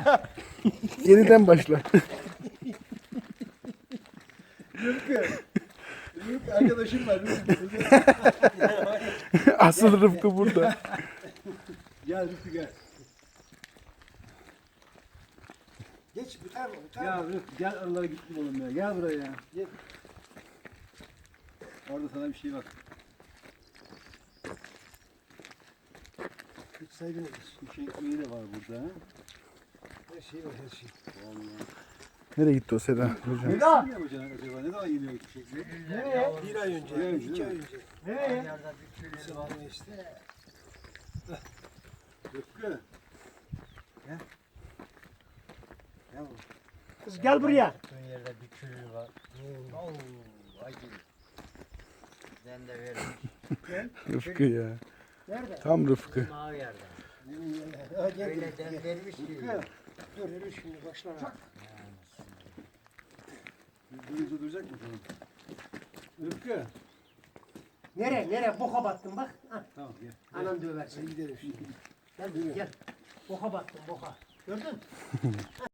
Yeniden başla. Rıfkı. Rıfkı arkadaşım var. Rıfkı. Asıl Rıfkı burada. Gel Rıfkı gel. Geç bu tarafa bu tarafa. Ya Rıfkı gel aralara gittim oğlum ya. Gel buraya. Gel. Orada sana bir şey bak. Hiç saygın. Bir şey ekmeği de var burada. Her şey var her şey. Vallahi. Nereye gitti o Seda hocam? Ne zaman yapacaksın acaba? Ne zaman geliyor gidecek? Nereye? Bir ay önce. Bir ay önce, iki ay önce. Nereye? Sıvağını işte. Rıfkı. Kız gel buraya. Yaptığın yerde bir külü var. Oo, acı. Ben de vermiş. Rıfkı ya. Nerede? Tam Rıfkı. Mavi yerde. Gel, Öyle gel, gel. vermiş ki. Dur şimdi başlama. Durunca duracak mı sana? Rıfkı. Nere? Nere? Boka battın bak. Ha, Tamam gel. anan döversin. Gidelim şimdi. Gel gel. Boka battın boka. Gördün?